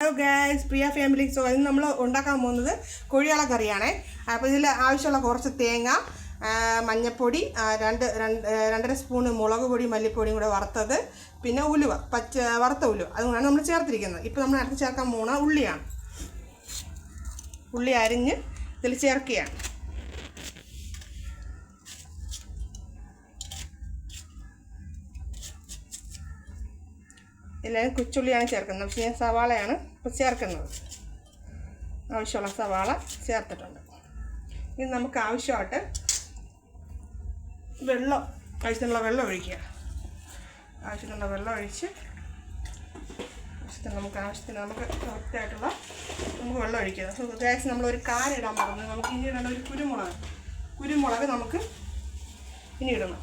Hello guys പ്രിയ family so ഇന്ന് നമ്മൾ ഉണ്ടാക്കാൻ പോകുന്നത് കോഴിയാള കറിയാണേ. അപ്പോൾ ഇതിൽ ആവശ്യമുള്ള കുറച്ച് തേങ്ങ മഞ്ഞൾപ്പൊടി രണ്ട് രണ്ടര സ്പൂണ് മുളക് പൊടി മല്ലിപ്പൊടിയും കൂടെ വറുത്തത്. പിന്നെ ഉലുവ പച്ച വറുത്ത ഉലുവ. അതുകൊണ്ടാണ് നമ്മൾ ചേർത്തിരിക്കുന്നത്. ഇപ്പോൾ നമ്മൾ അടുത്ത് ചേർക്കാൻ പോകുന്ന ഉള്ളിയാണ്. ഉള്ളി അരിഞ്ഞ് ഇതിൽ ചേർക്കുകയാണ്. എല്ലാവരും കുച്ചുള്ളിയാണ് ചേർക്കുന്നത്. പക്ഷേ ഞാൻ സവാളയാണ് ഇപ്പോൾ ചേർക്കുന്നത്. ആവശ്യമുള്ള സവാള ചേർത്തിട്ടുണ്ട്. ഇനി നമുക്ക് ആവശ്യമായിട്ട് വെള്ളം ആവശ്യത്തിനുള്ള വെള്ളം ഒഴിക്കുക. ആവശ്യത്തിനുള്ള വെള്ളം ഒഴിച്ച് ആവശ്യത്തിന് നമുക്ക് ആവശ്യത്തിന് നമുക്ക് കറക്റ്റായിട്ടുള്ള നമുക്ക് വെള്ളം ഒഴിക്കുക. ഗ്യാസ് നമ്മൾ ഒരു കാരിടാൻ പറഞ്ഞു. നമുക്ക് ഇനി ഇടേണ്ട ഒരു കുരുമുളക്. കുരുമുളക് നമുക്ക് ഇനി ഇടണം.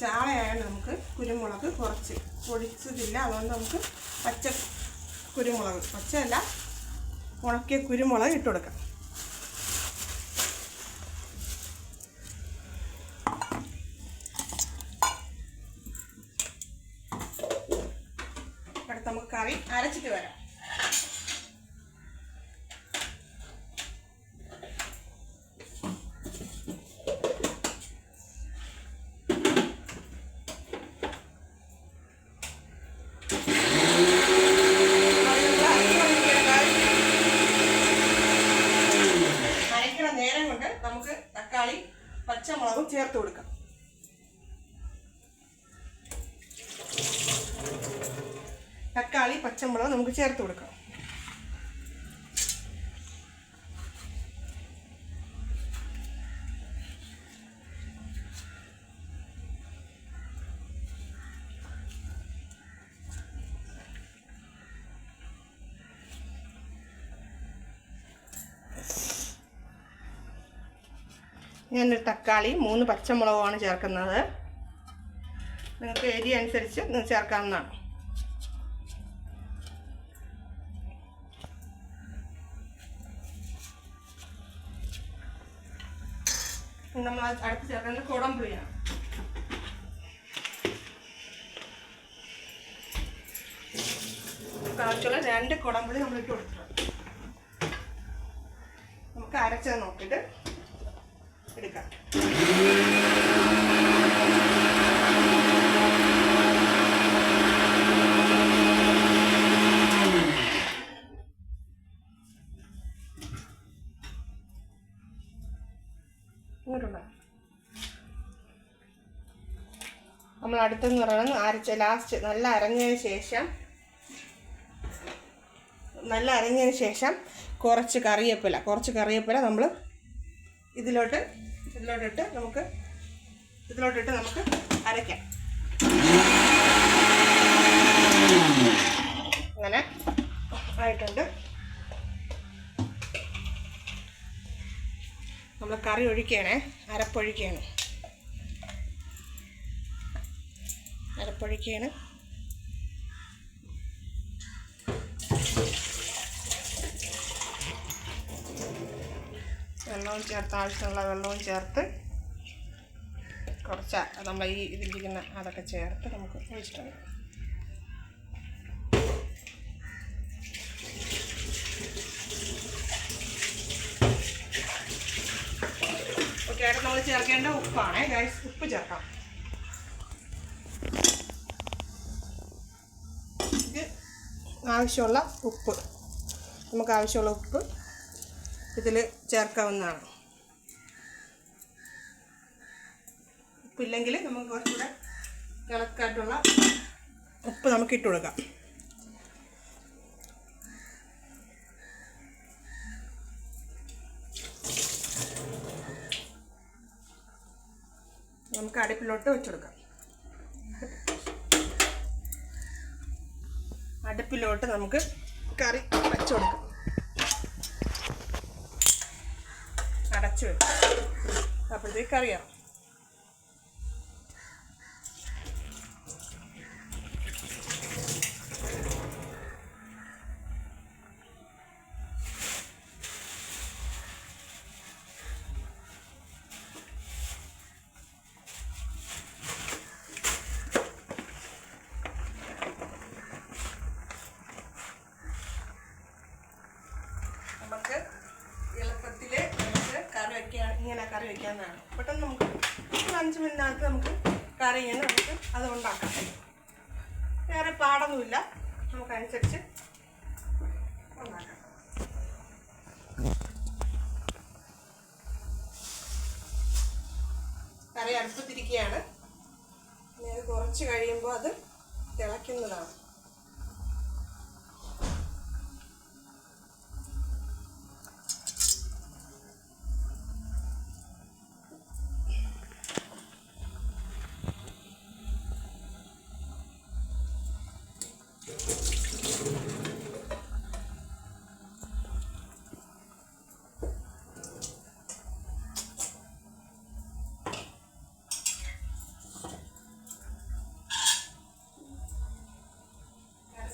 ചാളയായാലും നമുക്ക് കുരുമുളക് കുറച്ച്. പൊടിച്ചതില്ല. അതുകൊണ്ട് നമുക്ക് പച്ച കുരുമുളക് പച്ചയല്ല ഉണക്കിയ കുരുമുളക് ഇട്ട് കൊടുക്കാം. അടുത്ത് നമുക്ക് കറി അരച്ചിട്ട് വരാം അരയ്ക്കണ നേരം കൊണ്ട് നമുക്ക് തക്കാളി പച്ചമുളകും ചേർത്ത് കൊടുക്കാം തക്കാളി പച്ചമുളക് നമുക്ക് ചേർത്ത് കൊടുക്കാം. ഞാനൊരു തക്കാളി മൂന്ന് പച്ചമുളകുമാണ് ചേർക്കുന്നത്. നിങ്ങൾക്ക് എരി അനുസരിച്ച് ചേർക്കാവുന്നതാണ്. നമ്മൾ അടുത്ത് ചേർക്കുന്നത് കുടംപുളിയാണ് ആവശ്യമുള്ള രണ്ട് കുടംപുളി നമ്മൾ ഇട്ട് കൊടുത്തിട്ടുണ്ട് നമുക്ക് അരച്ചത് നോക്കിയിട്ട് എടുക്കാം. നമ്മൾ അടുത്തെന്ന് പറയുന്നത് അരച്ച ലാസ്റ്റ് നല്ല അരഞ്ഞതിന് ശേഷം നല്ല അരഞ്ഞതിന് ശേഷം കുറച്ച് കറിവേപ്പില കുറച്ച് കറിവേപ്പില നമ്മൾ ഇതിലോട്ട് ഇതിലോട്ടിട്ട് നമുക്ക് ഇതിലോട്ടിട്ട് നമുക്ക് അരയ്ക്കാം അങ്ങനെ ആയിട്ടുണ്ട്. നമ്മൾ കറി ഒഴിക്കണേ അരപ്പൊഴിക്കുകയാണ്. അരപ്പൊഴിക്കുകയാണ് വെള്ളവും ചേർത്ത് ആവശ്യമുള്ള വെള്ളവും ചേർത്ത് കുറച്ച് നമ്മൾ ഈ ഇതിലിരിക്കുന്ന അതൊക്കെ ചേർത്ത് നമുക്ക് ഒഴിച്ചിട്ടുണ്ട്. ഓക്കെ ആയിട്ട് നമ്മൾ ചേർക്കേണ്ട ഉപ്പാണ്. ഗൈസ് ഉപ്പ് ചേർക്കാം ഇത് ആവശ്യമുള്ള ഉപ്പ്. നമുക്ക് ആവശ്യമുള്ള ഉപ്പ് ഇതിൽ ചേർക്കാവുന്നതാണ്. ഉപ്പില്ലെങ്കിൽ നമുക്ക് കുറച്ചുകൂടെ കണക്കായിട്ടുള്ള ഉപ്പ് നമുക്ക് ഇട്ട് കൊടുക്കാം. നമുക്ക് അടുപ്പിലോട്ട് വെച്ചെടുക്കാം. അടുപ്പിലോട്ട് നമുക്ക് കറി വെച്ചു കൊടുക്കാം. അടച്ചു വെക്കും. അപ്പോഴത്തേക്ക് കറിയാവും ഇങ്ങനെ നമുക്ക് അത് ഉണ്ടാക്കാം. വേറെ പാടൊന്നുമില്ല. നമുക്കനുസരിച്ച് ഉണ്ടാക്കാം. കറി അടുപ്പത്തിരിക്കുകയാണ്. ഇനി കുറച്ച് കഴിയുമ്പോൾ അത് തിളയ്ക്കുന്നതാണ്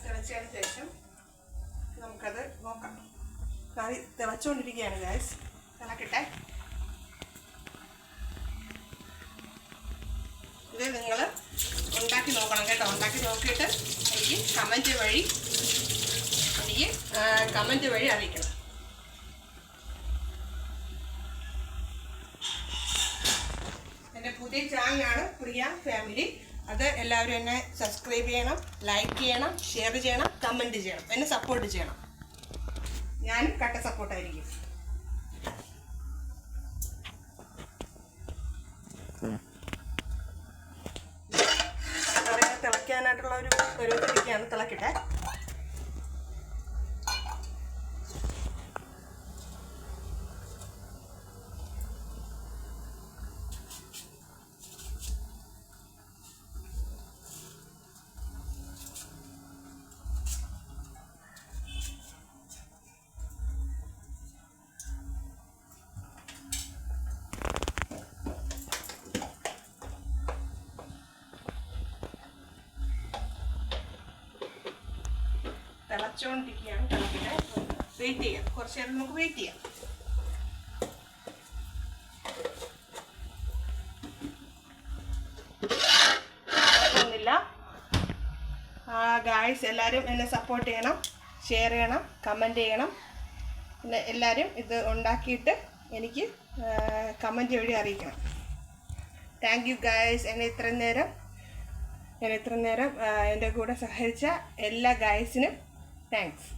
കറി തിളച്ചതിന് ശേഷം നമുക്കത് നോക്കാം. കറി തിളച്ചുകൊണ്ടിരിക്കുകയാണ് ഗ്യാസ് തിളക്കട്ടെ. ഇത് നിങ്ങൾ ഉണ്ടാക്കി നോക്കണം കേട്ടോ. ഉണ്ടാക്കി നോക്കിയിട്ട് എനിക്ക് കമന്റ് വഴി എനിക്ക് കമന്റ് വഴി അറിയിക്കണം. എന്റെ പുതിയ ചാനലാണ് പ്രിയ ഫാമിലി. അത് എല്ലാവരും എന്നെ സബ്സ്ക്രൈബ് ചെയ്യണം ലൈക്ക് ചെയ്യണം ഷെയർ ചെയ്യണം കമന്റ് ചെയ്യണം. എന്നെ സപ്പോർട്ട് ചെയ്യണം. ഞാൻ കട്ട സപ്പോർട്ടായിരിക്കും തിളയ്ക്കാനായിട്ടുള്ള ഒരു പരുവത്തിരിക്കുകയാണ് തിളക്കട്ടെ. തിളച്ചുകൊണ്ടിരിക്കുകയാണ് തിളക്കട്ടെ വെയിറ്റ് ചെയ്യാം. കുറച്ച് നേരം നമുക്ക് വെയിറ്റ് ചെയ്യാം. ഗായ്സ് എല്ലാവരും എന്നെ സപ്പോർട്ട് ചെയ്യണം. ഷെയർ ചെയ്യണം. കമന്റ് ചെയ്യണം. പിന്നെ എല്ലാവരും ഇത് ഉണ്ടാക്കിയിട്ട് എനിക്ക് കമന്റ് വഴി അറിയിക്കണം. താങ്ക് യു ഗായ്സ് എന്നെ ഇത്രയും നേരം ഞാൻ ഇത്രയും നേരം എന്റെ കൂടെ സഹകരിച്ച എല്ലാ ഗായ്സിനും Thanks.